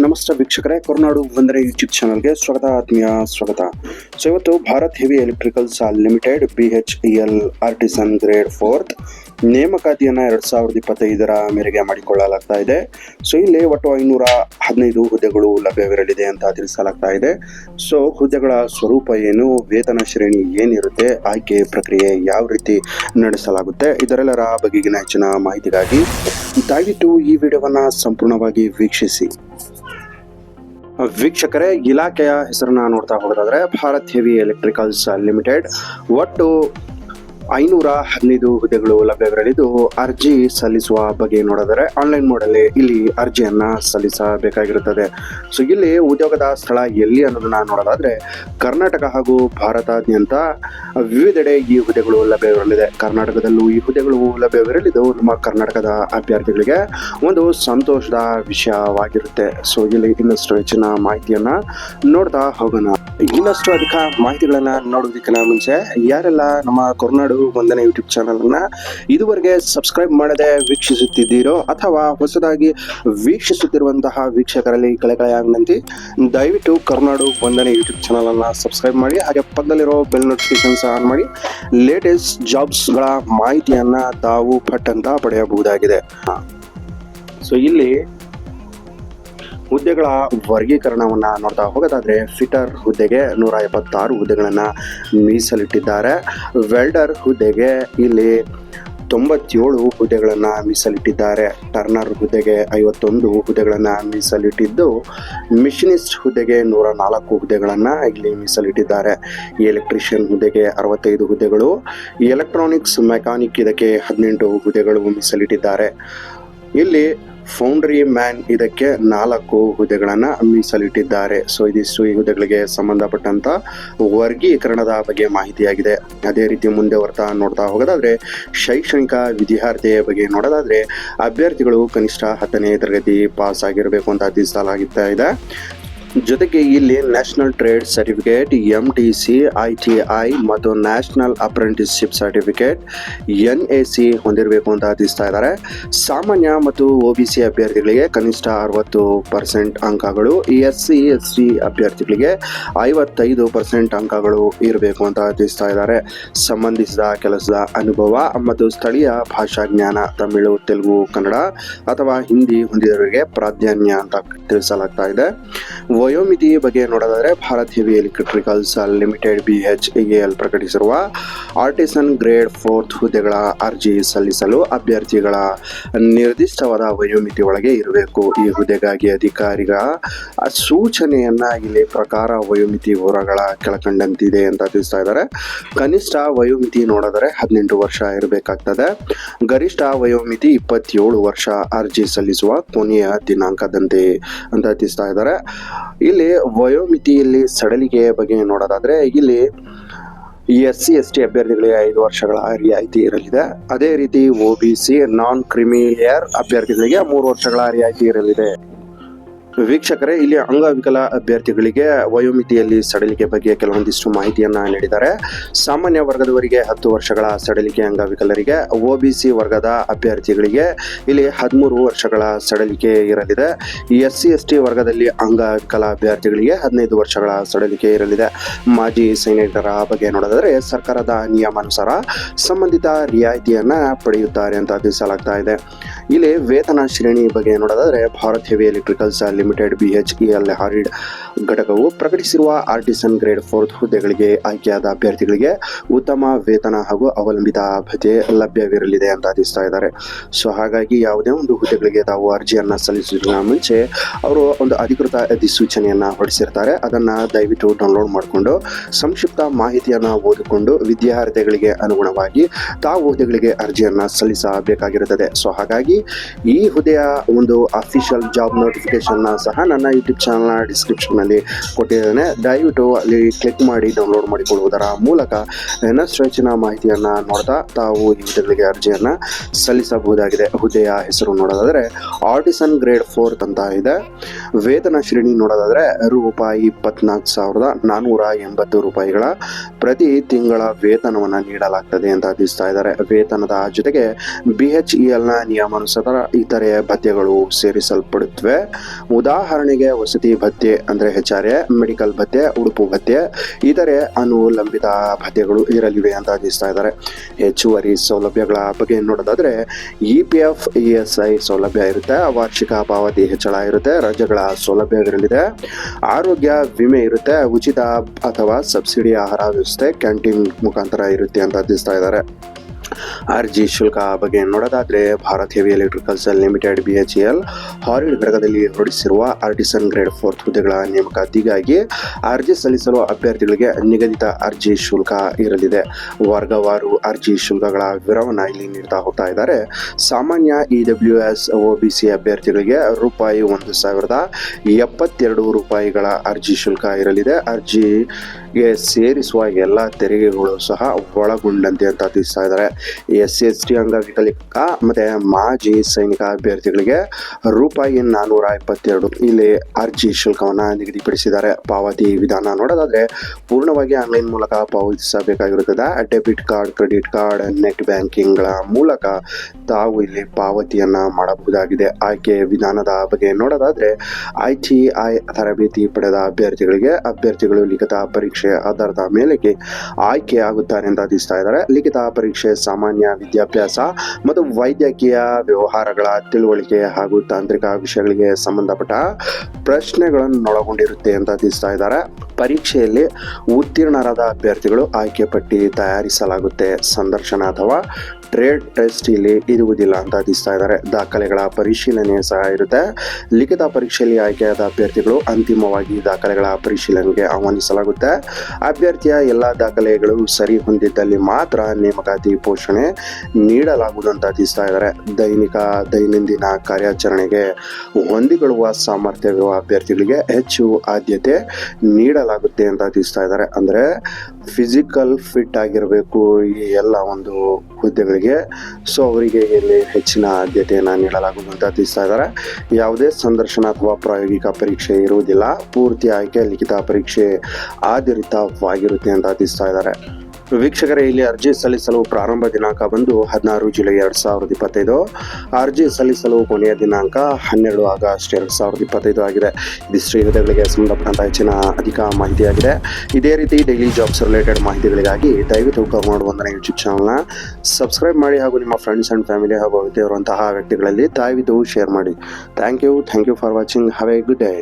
ನಮಸ್ತೆ ವೀಕ್ಷಕರೇ, ಕೊರನಾಡು ಬಂದರೆ ಯೂಟ್ಯೂಬ್ ಚಾನಲ್ಗೆ ಸ್ವಾಗತ, ಆತ್ಮೀಯ ಸ್ವಾಗತ. ಸೊ ಇವತ್ತು Bharat heavy electricals limited B H E L artisan grade fourth ನೇಮಕಾತಿಯನ್ನು ಎರಡು ಸಾವಿರದ ಇಪ್ಪತ್ತೈದರ ಮೇರೆಗೆ ಮಾಡಿಕೊಳ್ಳಲಾಗ್ತಾ ಇದೆ. ಸೊ ಇಲ್ಲಿ ಒಟ್ಟು ಐನೂರ ಹದಿನೈದು ಹುದ್ದೆಗಳು ಲಭ್ಯವಿರಲಿದೆ ಅಂತ ತಿಳಿಸಲಾಗ್ತಾ ಇದೆ. ಸೊ ಹುದ್ದೆಗಳ ಸ್ವರೂಪ ಏನು, ವೇತನ ಶ್ರೇಣಿ ಏನಿರುತ್ತೆ, ಆಯ್ಕೆ ಪ್ರಕ್ರಿಯೆ ಯಾವ ರೀತಿ ನಡೆಸಲಾಗುತ್ತೆ, ಇದರೆಲ್ಲರ ಬಗೆಗಿನ ಹೆಚ್ಚಿನ ಮಾಹಿತಿಗಾಗಿ ದಯವಿಟ್ಟು ಈ ವಿಡಿಯೋವನ್ನು ಸಂಪೂರ್ಣವಾಗಿ ವೀಕ್ಷಿಸಿ. ವೀಕ್ಷಕರೇ ಇಲಾಖೆಯ ಹೆಸರನ್ನ ನೋಡ್ತಾ ಹೋಗೋದಾದ್ರೆ ಭಾರತ್ ಹೆವಿ ಎಲೆಕ್ಟ್ರಿಕಲ್ಸ್ ಲಿಮಿಟೆಡ್. ಒಟ್ಟು ಐನೂರ ಹದಿನೈದು ಹುದ್ದೆಗಳು ಲಭ್ಯವಿರಲಿದ್ದು, ಅರ್ಜಿ ಸಲ್ಲಿಸುವ ಬಗ್ಗೆ ನೋಡಿದರೆ ಆನ್ಲೈನ್ ಮೋಡಲ್ಲಿ ಇಲ್ಲಿ ಅರ್ಜಿಯನ್ನ ಸಲ್ಲಿಸಬೇಕಾಗಿರುತ್ತದೆ. ಸೊ, ಇಲ್ಲಿ ಉದ್ಯೋಗದ ಸ್ಥಳ ಎಲ್ಲಿ ಅನ್ನೋದನ್ನ ನೋಡೋದಾದ್ರೆ, ಕರ್ನಾಟಕ ಹಾಗೂ ಭಾರತಾದ್ಯಂತ ವಿವಿಧೆಡೆ ಈ ಹುದ್ದೆಗಳು ಲಭ್ಯವಿರಲಿದೆ. ಕರ್ನಾಟಕದಲ್ಲೂ ಈ ಹುದ್ದೆಗಳು ಲಭ್ಯವಿರಲಿದ್ದು, ನಮ್ಮ ಕರ್ನಾಟಕದ ಅಭ್ಯರ್ಥಿಗಳಿಗೆ ಒಂದು ಸಂತೋಷದ ವಿಷಯವಾಗಿರುತ್ತೆ. ಸೊ, ಇಲ್ಲಿ ಇನ್ನಷ್ಟು ಹೆಚ್ಚಿನ ಮಾಹಿತಿಯನ್ನ ನೋಡ್ತಾ ಹೋಗೋಣ. ಇನ್ನಷ್ಟು ಅಧಿಕ ಮಾಹಿತಿಗಳನ್ನ ನೋಡೋದಕ್ಕಿಂತ ಮುಂಚೆ, ಯಾರೆಲ್ಲ ನಮ್ಮ ಕೊರನಾಡು ವಂದನೆ ಯೂಟ್ಯೂಬ್ ಚಾನಲ್ ಅನ್ನ ಇದುವರೆಗೆ ಸಬ್ಸ್ಕ್ರೈಬ್ ಮಾಡದೆ ವೀಕ್ಷಿಸುತ್ತಿದ್ದೀರೋ ಅಥವಾ ಹೊಸದಾಗಿ ವೀಕ್ಷಿಸುತ್ತಿರುವಂತಹ ವೀಕ್ಷಕರಲ್ಲಿ ಕಳೆಕಳೆ ದಯವಿಟ್ಟು ಕರ್ನಾಡು ವಂದನೆ ಯೂಟ್ಯೂಬ್ ಚಾನಲನ್ನು ಸಬ್ಸ್ಕ್ರೈಬ್ ಮಾಡಿ, ಹಾಗೆ ಪಕ್ಕದಲ್ಲಿರೋ ಬೆಲ್ ನೋಟಿಫಿಕೇಶನ್ಸ್ ಆನ್ ಮಾಡಿ ಲೇಟೆಸ್ಟ್ ಜಾಬ್ಸ್ಗಳ ಮಾಹಿತಿಯನ್ನ ತಾವು ಪಟ್ಟಂತ ಪಡೆಯಬಹುದಾಗಿದೆ. ಸೊ ಇಲ್ಲಿ ಹುದ್ದೆಗಳ ವರ್ಗೀಕರಣವನ್ನ ನೋಡ್ತಾ ಹೋಗೋದಾದ್ರೆ ಫಿಟರ್ ಹುದ್ದೆಗೆ ನೂರ ಎಪ್ಪತ್ತಾರು ಹುದ್ದೆಗಳನ್ನ ಮೀಸಲಿಟ್ಟಿದ್ದಾರೆ. ವೆಲ್ಡರ್ ಹುದ್ದೆಗೆ ಇಲ್ಲಿ ತೊಂಬತ್ತೇಳು ಹುದ್ದೆಗಳನ್ನು ಮೀಸಲಿಟ್ಟಿದ್ದಾರೆ. ಟರ್ನರ್ ಹುದ್ದೆಗೆ ಐವತ್ತೊಂದು ಹುದ್ದೆಗಳನ್ನು ಮೀಸಲಿಟ್ಟಿದ್ದು, ಮಿಷಿನಿಸ್ಟ್ ಹುದ್ದೆಗೆ ನೂರ ನಾಲ್ಕು ಹುದ್ದೆಗಳನ್ನು ಇಲ್ಲಿ ಮೀಸಲಿಟ್ಟಿದ್ದಾರೆ. ಎಲೆಕ್ಟ್ರಿಷಿಯನ್ ಹುದ್ದೆಗೆ ಅರವತ್ತೈದು ಹುದ್ದೆಗಳು, ಎಲೆಕ್ಟ್ರಾನಿಕ್ಸ್ ಮೆಕ್ಯಾನಿಕ್ ಇದಕ್ಕೆ ಹದಿನೆಂಟು ಹುದ್ದೆಗಳು ಮೀಸಲಿಟ್ಟಿದ್ದಾರೆ. ಇಲ್ಲಿ ಫೌಂಡ್ರಿ ಮ್ಯಾನ್ ಇದಕ್ಕೆ ನಾಲ್ಕು ಹುದ್ದೆಗಳನ್ನ ಮೀಸಲಿಟ್ಟಿದ್ದಾರೆ. ಸೊ ಇದಿಷ್ಟು ಈ ಹುದ್ದೆಗಳಿಗೆ ಸಂಬಂಧಪಟ್ಟಂತ ವರ್ಗೀಕರಣದ ಬಗ್ಗೆ ಮಾಹಿತಿಯಾಗಿದೆ. ಅದೇ ರೀತಿ ಮುಂದೆ ಬರ್ತಾ ನೋಡ್ತಾ ಹೋಗೋದಾದ್ರೆ, ಶೈಕ್ಷಣಿಕ ವಿದ್ಯಾರ್ಥಿಯ ಬಗ್ಗೆ ನೋಡೋದಾದ್ರೆ, ಅಭ್ಯರ್ಥಿಗಳು ಕನಿಷ್ಠ ಹತ್ತನೇ ತರಗತಿ ಪಾಸ್ ಆಗಿರಬೇಕು ಅಂತ ತಿಳಿಸಲಾಗುತ್ತಾ ಇದೆ. ಜೊತೆಗೆ ಇಲ್ಲಿ national trade certificate M T C I T I ಮತ್ತು national apprenticeship certificate N A C ಹೊಂದಿರಬೇಕು ಅಂತ ತಿಳಿಸ್ತಾ ಇದ್ದಾರೆ. ಸಾಮಾನ್ಯ ಮತ್ತು ಒ ಬಿ ಸಿ ಅಭ್ಯರ್ಥಿಗಳಿಗೆ ಕನಿಷ್ಠ ಅರವತ್ತು ಪರ್ಸೆಂಟ್ ಅಂಕಗಳು ಎಸ್ ಸಿ ಎಸ್ ಸಿ ಅಭ್ಯರ್ಥಿಗಳಿಗೆ ಐವತ್ತೈದು ಪರ್ಸೆಂಟ್ ಅಂಕಗಳು ಇರಬೇಕು ಅಂತ ತಿಳಿಸ್ತಾ ಇದ್ದಾರೆ. ಸಂಬಂಧಿಸಿದ ಕೆಲಸದ ಅನುಭವ ಮತ್ತು ಸ್ಥಳೀಯ ಭಾಷಾ ಜ್ಞಾನ, ತಮಿಳು, ತೆಲುಗು, ಕನ್ನಡ ಅಥವಾ ಹಿಂದಿ ಹೊಂದಿದವರಿಗೆ ಪ್ರಾಧಾನ್ಯ ಅಂತ ತಿಳಿಸಲಾಗ್ತಾ ಇದೆ. ವಯೋಮಿತಿ ಬಗ್ಗೆ ನೋಡೋದಾದ್ರೆ Bharat Heavy Electricals Limited B H L ಪ್ರಕಟಿಸಿರುವ ಆರ್ಟಿಸನ್ ಗ್ರೇಡ್ ಫೋರ್ತ್ ಹುದ್ದೆಗಳ ಅರ್ಜಿ ಸಲ್ಲಿಸಲು ಅಭ್ಯರ್ಥಿಗಳ ನಿರ್ದಿಷ್ಟವಾದ ವಯೋಮಿತಿ ಒಳಗೆ ಇರಬೇಕು. ಈ ಹುದ್ದೆಗಾಗಿ ಅಧಿಕಾರಿಗಳ ಸೂಚನೆಯನ್ನ ಇಲ್ಲಿ ಪ್ರಕಾರ ವಯೋಮಿತಿ ವಿವರಗಳ ಕೆಳಕಂಡಂತಿದೆ ಅಂತ ತಿಳಿಸ್ತಾ ಇದ್ದಾರೆ. ಕನಿಷ್ಠ ವಯೋಮಿತಿ ನೋಡಿದರೆ ಹದಿನೆಂಟು ವರ್ಷ ಇರಬೇಕಾಗ್ತದೆ. ಗರಿಷ್ಠ ವಯೋಮಿತಿ ಇಪ್ಪತ್ತೇಳು ವರ್ಷ ಅರ್ಜಿ ಸಲ್ಲಿಸುವ ಕೊನೆಯ ದಿನಾಂಕದಂತೆ ಅಂತ ತಿಳಿಸ್ತಾ ಇದ್ದಾರೆ. ಇಲ್ಲಿ ವಯೋಮಿತಿಯಲ್ಲಿ ಸಡಲಿಕೆ ಬಗ್ಗೆ ನೋಡೋದಾದ್ರೆ, ಇಲ್ಲಿ ಎಸ್ ಸಿ, ಎಸ್ ಟಿ ಅಭ್ಯರ್ಥಿಗಳಿಗೆ ಐದು ವರ್ಷಗಳ ರಿಯಾಯಿತಿ ಇರಲಿದೆ. ಅದೇ ರೀತಿ ಒ ಬಿ ಸಿ ನಾನ್ ಕ್ರಿಮಿಲಿಯರ್ ಅಭ್ಯರ್ಥಿಗಳಿಗೆ ಮೂರು ವರ್ಷಗಳ ರಿಯಾಯಿತಿ ಇರಲಿದೆ. ವೀಕ್ಷಕರೇ, ಇಲ್ಲಿ ಅಂಗವಿಕಲ ಅಭ್ಯರ್ಥಿಗಳಿಗೆ ವಯೋಮಿತಿಯಲ್ಲಿ ಸಡಿಲಿಕೆ ಬಗ್ಗೆ ಕೆಲವೊಂದಿಷ್ಟು ಮಾಹಿತಿಯನ್ನ ನೀಡಿದ್ದಾರೆ. ಸಾಮಾನ್ಯ ವರ್ಗದವರಿಗೆ ಹತ್ತು ವರ್ಷಗಳ ಸಡಿಲಿಕೆ ಅಂಗವಿಕಲರಿಗೆ, ಒ ಬಿ ಸಿ ವರ್ಗದ ಅಭ್ಯರ್ಥಿಗಳಿಗೆ ಇಲ್ಲಿ ಹದಿಮೂರು ವರ್ಷಗಳ ಸಡಿಲಿಕೆ ಇರಲಿದೆ. ಎಸ್ ಸಿ ಎಸ್ ಟಿ ವರ್ಗದಲ್ಲಿ ಅಂಗವಿಕಲ ಅಭ್ಯರ್ಥಿಗಳಿಗೆ ಹದಿನೈದು ವರ್ಷಗಳ ಸಡಲಿಕೆ ಇರಲಿದೆ. ಮಾಜಿ ಸೈನಿಕರ ಬಗ್ಗೆ ನೋಡೋದಾದರೆ, ಸರ್ಕಾರದ ನಿಯಮಾನುಸಾರ ಸಂಬಂಧಿತ ರಿಯಾಯಿತಿಯನ್ನ ಪಡೆಯುತ್ತಾರೆ ಅಂತ ತಿಳಿಸಲಾಗ್ತಾ ಇದೆ. ಇಲ್ಲಿ ವೇತನ ಶ್ರೇಣಿ ಬಗ್ಗೆ ನೋಡೋದಾದ್ರೆ, Bharat heavy electricals limited B H E L Haridwar ಘಟಕವು ಪ್ರಕಟಿಸಿರುವ ಆರ್ಟಿಸನ್ ಗ್ರೇಡ್ ಫೋರ್ತ್ ಹುದ್ದೆಗಳಿಗೆ ಆಯ್ಕೆಯಾದ ಅಭ್ಯರ್ಥಿಗಳಿಗೆ ಉತ್ತಮ ವೇತನ ಹಾಗೂ ಅವಲಂಬಿತ ಭತ್ಯೆ ಲಭ್ಯವಿರಲಿದೆ ಅಂತ ತಿಳಿಸ್ತಾ ಇದ್ದಾರೆ. ಸೊ ಹಾಗಾಗಿ ಯಾವುದೇ ಒಂದು ಹುದ್ದೆಗಳಿಗೆ ತಾವು ಅರ್ಜಿಯನ್ನು ಸಲ್ಲಿಸುವ ಮುಂಚೆ ಅವರು ಒಂದು ಅಧಿಕೃತ ಅಧಿಸೂಚನೆಯನ್ನು ಹೊರಡಿಸಿರ್ತಾರೆ. ಅದನ್ನು ದಯವಿಟ್ಟು ಡೌನ್ಲೋಡ್ ಮಾಡಿಕೊಂಡು ಸಂಕ್ಷಿಪ್ತ ಮಾಹಿತಿಯನ್ನು ಓದಿಕೊಂಡು ವಿದ್ಯಾರ್ಥಿಗಳಿಗೆ ಅನುಗುಣವಾಗಿ ತಾವು ಹುದ್ದೆಗಳಿಗೆ ಅರ್ಜಿಯನ್ನು ಸಲ್ಲಿಸಬೇಕಾಗಿರುತ್ತದೆ. ಸೊ ಹಾಗಾಗಿ ಈ ಹುದ್ದೆಯ ಒಂದು ಅಫಿಷಿಯಲ್ ಜಾಬ್ ನೋಟಿಫಿಕೇಶನ್ ಸಹ ನನ್ನ ಯೂಟ್ಯೂಬ್ ಚಾನಲ್ನ ಡಿಸ್ಕ್ರಿಪ್ಷನ್ನಲ್ಲಿ ಕೊಟ್ಟಿದ್ದೇನೆ. ದಯವಿಟ್ಟು ಅಲ್ಲಿ ಕ್ಲಿಕ್ ಮಾಡಿ ಡೌನ್ಲೋಡ್ ಮಾಡಿಕೊಳ್ಳುವುದರ ಮೂಲಕ ಇನ್ನಷ್ಟು ಹೆಚ್ಚಿನ ಮಾಹಿತಿಯನ್ನು ನೋಡ್ತಾ ತಾವು ಈ ಹುದ್ದೆಗಳಿಗೆ ಅರ್ಜಿಯನ್ನು ಸಲ್ಲಿಸಬಹುದಾಗಿದೆ. ಹುದ್ದೆಯ ಹೆಸರು ನೋಡೋದಾದರೆ ಆರ್ಟಿಸನ್ ಗ್ರೇಡ್ ಫೋರ್ತ್ ಅಂತ ಇದೆ. ವೇತನ ಶ್ರೇಣಿ ನೋಡೋದಾದರೆ ರೂಪಾಯಿ ಇಪ್ಪತ್ನಾಲ್ಕು ಸಾವಿರದ ನಾನ್ನೂರ ಎಂಬತ್ತು ರೂಪಾಯಿಗಳ ಪ್ರತಿ ತಿಂಗಳ ವೇತನವನ್ನು ನೀಡಲಾಗ್ತದೆ ಅಂತ ತಿಳಿಸ್ತಾ ಇದ್ದಾರೆ. ವೇತನದ ಜೊತೆಗೆ ಬಿ ಎಚ್ ಇ ಎಲ್ನ ನಿಯಮಾನುಸಾರ ಇತರೆ ಭತ್ಯೆಗಳು ಸೇರಿಸಲ್ಪಡುತ್ತವೆ. ಉದಾಹರಣೆಗೆ ವಸತಿ ಭತ್ಯೆ ಅಂದರೆ ಎಚ್ ಆರ್ ಎ ಮೆಡಿಕಲ್ ಭತ್ಯೆ, ಉಡುಪು ಭತ್ಯೆ, ಇತರೆ ಅನುಲಂಬಿತ ಭತ್ಯೆಗಳು ಇರಲಿವೆ ಅಂತ ಅನ್ನಿಸ್ತಾ ಇದ್ದಾರೆ. ಹೆಚ್ಚುವರಿ ಸೌಲಭ್ಯಗಳ ಬಗ್ಗೆ ನೋಡೋದಾದ್ರೆ, E P F, E S I ಸೌಲಭ್ಯ ಇರುತ್ತೆ, ವಾರ್ಷಿಕ ಪಾವತಿ ಹೆಚ್ಚಳ ಇರುತ್ತೆ ರಾಜ್ಯಗಳ ಸೌಲಭ್ಯ ಇರಲಿದೆ ಆರೋಗ್ಯ ವಿಮೆ ಇರುತ್ತೆ, ಉಚಿತ ಅಥವಾ ಸಬ್ಸಿಡಿ ಆಹಾರ ವ್ಯವಸ್ಥೆ, ಕ್ಯಾಂಟೀನ್ ಮುಖಾಂತರ ಇರುತ್ತೆ ಅಂತ ತಿಳಿಸ್ತಾ ಇದ್ದಾರೆ. ಅರ್ಜಿ ಶುಲ್ಕ ಬಗ್ಗೆ ನೋಡೋದಾದ್ರೆ Bharat heavy electricals limited B H L Haridwar ಘಟಕದಲ್ಲಿ ಹೊರಡಿಸಿರುವ ಆರ್ಟಿಸನ್ ಗ್ರೇಡ್ ಫೋರ್ತ್ ಹುದ್ದೆಗಳ ನೇಮಕಾತಿಗಾಗಿ ಅರ್ಜಿ ಸಲ್ಲಿಸಲು ಅಭ್ಯರ್ಥಿಗಳಿಗೆ ನಿಗದಿತ ಅರ್ಜಿ ಶುಲ್ಕ ಇರಲಿದೆ. ವರ್ಗವಾರು ಅರ್ಜಿ ಶುಲ್ಕಗಳ ವಿವರವನ್ನು ಇಲ್ಲಿ ನೀಡ್ತಾ ಹೋಗ್ತಾ ಇದ್ದಾರೆ. ಸಾಮಾನ್ಯ E W S O B C ಅಭ್ಯರ್ಥಿಗಳಿಗೆ ರೂಪಾಯಿ ಒಂದು ಸಾವಿರದ ಎಪ್ಪತ್ತೆರಡು ರೂಪಾಯಿಗಳ ಅರ್ಜಿ ಶುಲ್ಕ ಇರಲಿದೆ. ಅರ್ಜಿಗೆ ಸೇರಿಸುವ ಎಲ್ಲ ತೆರಿಗೆಗಳು ಸಹ ಒಳಗೊಂಡಂತೆ ಅಂತ ತಿಳಿಸ್ತಾ ಇದ್ದಾರೆ. ಎಸ್ ಎಸ್ ಟಿ ಅಂಗವಿಕಲಿಕ ಮತ್ತೆ ಮಾಜಿ ಸೈನಿಕ ಅಭ್ಯರ್ಥಿಗಳಿಗೆ ರೂಪಾಯಿ ನಾನ್ನೂರ ಇಪ್ಪತ್ತೆರಡು ಇಲ್ಲಿ ಅರ್ಜಿ ಶುಲ್ಕವನ್ನು ನಿಗದಿಪಡಿಸಿದ್ದಾರೆ. ಪಾವತಿ ವಿಧಾನ ನೋಡೋದಾದ್ರೆ ಪೂರ್ಣವಾಗಿ ಆನ್ಲೈನ್ ಮೂಲಕ ಪಾವತಿಸಬೇಕಾಗಿರುತ್ತದೆ. Debit card, credit card, net ಬ್ಯಾಂಕಿಂಗ್ಗಳ ಮೂಲಕ ತಾವು ಇಲ್ಲಿ ಪಾವತಿಯನ್ನ ಮಾಡಬಹುದಾಗಿದೆ. ಆಯ್ಕೆ ವಿಧಾನದ ಬಗ್ಗೆ ನೋಡೋದಾದ್ರೆ ಐ ಟಿ ಐ ತರಬೇತಿ ಪಡೆದ ಅಭ್ಯರ್ಥಿಗಳಿಗೆ ಅಭ್ಯರ್ಥಿಗಳು ಲಿಖಿತ ಪರೀಕ್ಷೆ ಆಧಾರದ ಮೇಲೆಗೆ ಆಯ್ಕೆ ಆಗುತ್ತಾರೆ ಅಂತ ತಿಳಿಸ್ತಾ ಇದ್ದಾರೆ. ಲಿಖಿತ ಪರೀಕ್ಷೆ ಸಾಮಾನ್ಯ ವಿದ್ಯಾಭ್ಯಾಸ ಮತ್ತು ವೈದ್ಯಕೀಯ ವ್ಯವಹಾರಗಳ ತಿಳುವಳಿಕೆ ಹಾಗೂ ತಾಂತ್ರಿಕ ವಿಷಯಗಳಿಗೆ ಸಂಬಂಧಪಟ್ಟ ಪ್ರಶ್ನೆಗಳನ್ನು ಒಳಗೊಂಡಿರುತ್ತೆ ಅಂತ ತಿಳಿಸ್ತಾ ಇದ್ದಾರೆ. ಪರೀಕ್ಷೆಯಲ್ಲಿ ಉತ್ತೀರ್ಣರಾದ ಅಭ್ಯರ್ಥಿಗಳು ಆಯ್ಕೆ ಪಟ್ಟಿ ತಯಾರಿಸಲಾಗುತ್ತೆ. ಸಂದರ್ಶನ ಅಥವಾ ಟ್ರೇಡ್ ಟೆಸ್ಟ್ ಇಲ್ಲಿ ಇರುವುದಿಲ್ಲ ಅಂತ ತಿಳಿಸ್ತಾ ಇದ್ದಾರೆ. ದಾಖಲೆಗಳ ಪರಿಶೀಲನೆ ಸಹ ಇರುತ್ತೆ. ಲಿಖಿತ ಪರೀಕ್ಷೆಯಲ್ಲಿ ಆಯ್ಕೆಯಾದ ಅಭ್ಯರ್ಥಿಗಳು ಅಂತಿಮವಾಗಿ ದಾಖಲೆಗಳ ಪರಿಶೀಲನೆಗೆ ಆಹ್ವಾನಿಸಲಾಗುತ್ತೆ. ಅಭ್ಯರ್ಥಿಯ ಎಲ್ಲ ದಾಖಲೆಗಳು ಸರಿ ಹೊಂದಿದ್ದಲ್ಲಿ ಮಾತ್ರ ನೇಮಕಾತಿ ಪೋಷಣೆ ನೀಡಲಾಗುವುದು ಅಂತ ತಿಳಿಸ್ತಾ ಇದ್ದಾರೆ. ದೈನಿಕ, ದೈನಂದಿನ ಕಾರ್ಯಾಚರಣೆಗೆ ಹೊಂದಿಕೊಳ್ಳುವ ಸಾಮರ್ಥ್ಯವಿರುವ ಅಭ್ಯರ್ಥಿಗಳಿಗೆ ಹೆಚ್ಚು ಆದ್ಯತೆ ನೀಡಲಾಗುತ್ತೆ ಅಂತ ತಿಳಿಸ್ತಾ ಇದ್ದಾರೆ. ಅಂದರೆ ಫಿಸಿಕಲ್ ಫಿಟ್ ಆಗಿರಬೇಕು, ಈ ಎಲ್ಲ ಒಂದು ಹುದ್ದೆಗಳಿಗೆ. ಸೊ ಅವರಿಗೆ ಇಲ್ಲಿ ಹೆಚ್ಚಿನ ಆದ್ಯತೆಯನ್ನು ನೀಡಲಾಗುವುದು ಅಂತ ತಿಳಿಸ್ತಾ ಇದ್ದಾರೆ. ಯಾವುದೇ ಸಂದರ್ಶನ ಅಥವಾ ಪ್ರಾಯೋಗಿಕ ಪರೀಕ್ಷೆ ಇರುವುದಿಲ್ಲ. ಪೂರ್ತಿ ಆಯ್ಕೆ, ಲಿಖಿತ ಪರೀಕ್ಷೆ ಆಧಾರಿತವಾಗಿರುತ್ತೆ ಅಂತ ತಿಳಿಸ್ತಾ ಇದ್ದಾರೆ. ವೀಕ್ಷಕರೇ, ಇಲ್ಲಿ ಅರ್ಜಿ ಸಲ್ಲಿಸಲು ಪ್ರಾರಂಭ ದಿನಾಂಕ ಬಂದು ಹದಿನಾರು ಜುಲೈ ಎರಡು ಸಾವಿರದ ಇಪ್ಪತ್ತೈದು. ಅರ್ಜಿ ಸಲ್ಲಿಸಲು ಕೊನೆಯ ದಿನಾಂಕ ಹನ್ನೆರಡು ಆಗಸ್ಟ್ ಎರಡು ಸಾವಿರದ ಇಪ್ಪತ್ತೈದು ಆಗಿದೆ. ಇದಿಷ್ಟು ಈ ಸಂಬಂಧಪಟ್ಟಂತಹ ಸಂಬಂಧಪಟ್ಟಂತ ಹೆಚ್ಚಿನ ಅಧಿಕ ಮಾಹಿತಿಯಾಗಿದೆ. ಇದೇ ರೀತಿ ಡೈಲಿ ಜಾಬ್ಸ್ ರಿಲೇಟೆಡ್ ಮಾಹಿತಿಗಳಿಗಾಗಿ ದಯವಿಟ್ಟು ಕರ್ನಾಡು ಒಂದನೇ ಯೂಟ್ಯೂಬ್ ಚಾನಲ್ನ ಸಬ್ಸ್ಕ್ರೈಬ್ ಮಾಡಿ ಹಾಗೂ ನಿಮ್ಮ ಫ್ರೆಂಡ್ಸ್ ಆ್ಯಂಡ್ ಫ್ಯಾಮಿಲಿ ಹಾಗೂ ಇರುವಂತಹ ವ್ಯಕ್ತಿಗಳಲ್ಲಿ ದಯವಿಟ್ಟು ಶೇರ್ ಮಾಡಿ. Thank you thank you for watching have a good day